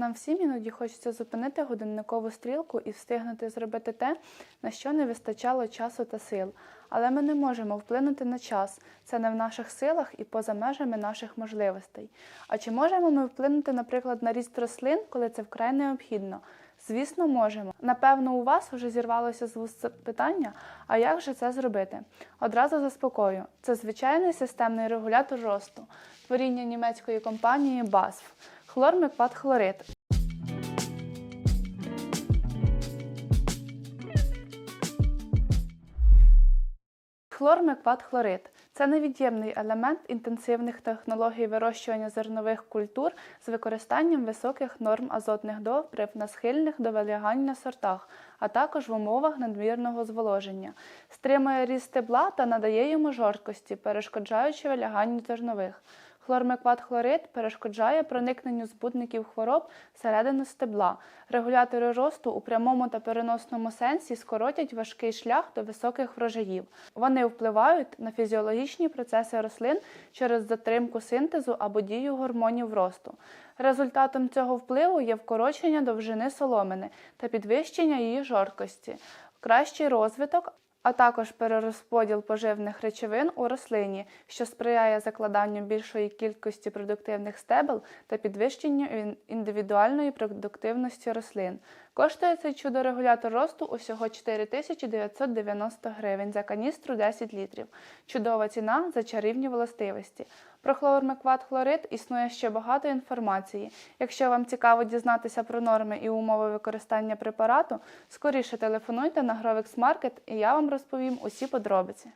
Нам всім іноді хочеться зупинити годинникову стрілку і встигнути зробити те, на що не вистачало часу та сил. Але ми не можемо вплинути на час. Це не в наших силах і поза межами наших можливостей. А чи можемо ми вплинути, наприклад, на ріст рослин, коли це вкрай необхідно? Звісно, можемо. Напевно, у вас вже зірвалося з вуст питання, а як же це зробити? Одразу заспокою. Це звичайний системний регулятор росту, творіння німецької компанії BASF – хлормекпатхлорид. Хлормекпатхлорид – це невід'ємний елемент інтенсивних технологій вирощування зернових культур з використанням високих норм азотних добрив на схильних до вилягання сортах, а також в умовах надмірного зволоження, стримує ріст стебла та надає йому жорсткості, перешкоджаючи виляганню зернових. Хлормекватхлорид перешкоджає проникненню збудників хвороб всередину стебла. Регулятори росту у прямому та переносному сенсі скоротять важкий шлях до високих врожаїв. Вони впливають на фізіологічні процеси рослин через затримку синтезу або дію гормонів росту. Результатом цього впливу є вкорочення довжини соломини та підвищення її жорсткості, кращий розвиток, а також перерозподіл поживних речовин у рослині, що сприяє закладанню більшої кількості продуктивних стебел та підвищенню індивідуальної продуктивності рослин. Коштує цей чудорегулятор росту усього 4990 гривень за каністру 10 літрів. Чудова ціна за чарівні властивості. Про хлормекват-хлорид існує ще багато інформації. Якщо вам цікаво дізнатися про норми і умови використання препарату, скоріше телефонуйте на Гровекс Маркет і я вам розповім усі подробиці.